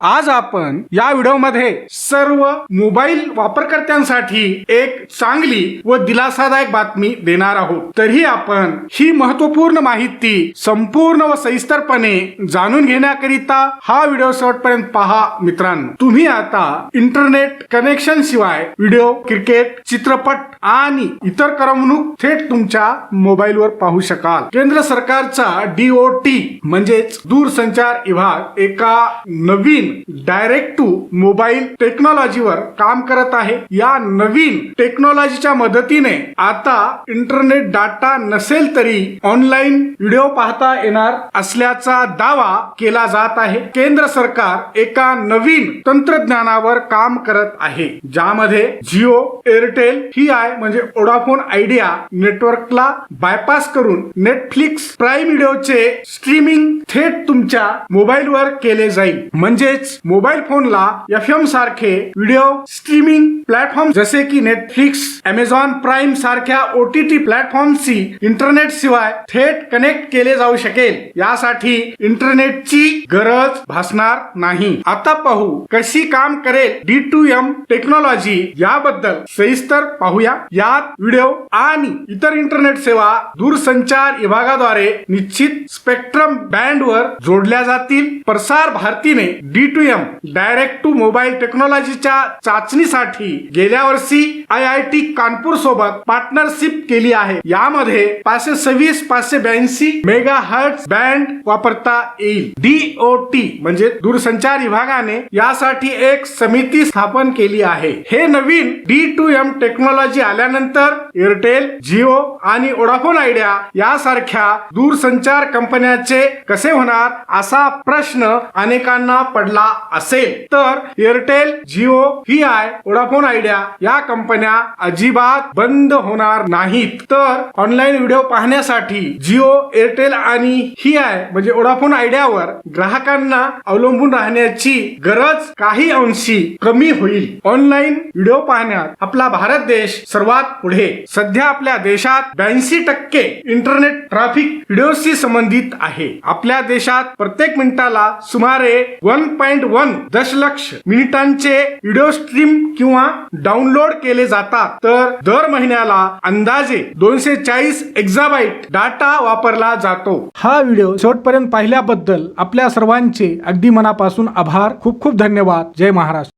आज आपण या व्हिडिओमध्ये सर्व मोबाईल वापरकर्त्यांसाठी एक चांगली व दिलासादायक बातमी देणार आहोत. तरी आपण ही महत्त्वपूर्ण माहिती संपूर्ण व सविस्तरपणे जाणून घेण्याकरिता हा व्हिडिओ शेवटपर्यंत पहा मित्रांनो. तुम्ही आता इंटरनेट कनेक्शन शिवाय व्हिडिओ क्रिकेट चित्रपट आणि इतर करमणूक थेट तुमच्या मोबाईलवर पाहू शकाल. केंद्र सरकारचा डीओटी म्हणजेच दूरसंचार विभाग एका नवीन डायरेक्ट टू मोबाईल टेक्नॉलॉजीवर काम करत आहे. या नवीन टेक्नॉलॉजीच्या मदतीने आता इंटरनेट डाटा नसेल तरी ऑनलाईन व्हिडिओ पाहता येणार असल्याचा दावा केला जात आहे. केंद्र सरकार एका नवीन तंत्रज्ञानावर काम करत आहे ज्यामध्ये जिओ एअरटेल ही आय म्हणजे ओडाफोन आयडिया नेटवर्कला बायपास करून नेटफ्लिक्स प्राईम व्हिडिओचे स्ट्रीमिंग थेट तुमच्या मोबाईलवर केले जाईल. म्हणजे तसेच मोबाईल फोनला एफ एम सारखे व्हिडिओ स्ट्रीमिंग प्लॅटफॉर्म जसे की नेटफ्लिक्स अमेझॉन प्राईम सारख्या ओ टी टी प्लॅटफॉर्मशी इंटरनेट शिवाय थेट कनेक्ट केले जाऊ शकेल. यासाठी इंटरनेटची गरज भासणार नाही. आता पाहू कशी काम करेल डी टू एम टेक्नॉलॉजी याबद्दल सविस्तर पाहूया. यात व्हिडिओ आणि इतर इंटरनेट सेवा दूरसंचार विभागाद्वारे निश्चित स्पेक्ट्रम बँड वर जोडल्या जातील. प्रसार भारतीने D to M direct to mobile टेक्नॉलॉजीच्या चाचणीसाठी गेल्या वर्षी आय आय टी कानपूर सोबत पार्टनरशिप केली आहे. यामध्ये पाचशे सव्वीस पाचशे ब्याऐंशी मेगा हर्ट बँड वापरता येईल. डीओटी म्हणजे दूरसंचार विभागाने यासाठी एक समिती स्थापन केली आहे. हे नवीन डी टू एम टेक्नॉलॉजी आल्यानंतर एअरटेल जिओ आणि ओडाफोन आयडिया यासारख्या दूरसंचार कंपन्याचे कसे होणार असा प्रश्न अनेकांना पडला असेल. तर Airtel Jio he I Vodafone Idea या कंपन्या अजिबात बंद होणार नाहीत. तर ऑनलाईन व्हिडिओ पाहण्यासाठी जिओ एअरटेल आणि ही आय म्हणजे वोडाफोन आयडियावर ग्राहकांना अवलंबून राहण्याची गरज काही अंशी कमी होईल. ऑनलाईन व्हिडिओ पाहण्यात आपला भारत देश सर्वात पुढे. सध्या आपल्या देशात ब्याऐंशी टक्के इंटरनेट ट्रॅफिक व्हिडिओशी संबंधित आहे. आपल्या देशात प्रत्येक मिनिटाला सुमारे वन पॉइंट वन दशलक्ष मिनिटांचे व्हिडिओ स्ट्रीम किंवा डाउनलोड केले जातात. तर दर महिन्याला अंदाजे दोनशे चाळीस एक्झाबाईट डाटा वापरला जातो. हा व्हिडिओ शेवटपर्यंत पाहिल्याबद्दल आपल्या सर्वांचे अगदी मनापासून आभार. खूप खूप धन्यवाद. जय महाराष्ट्र.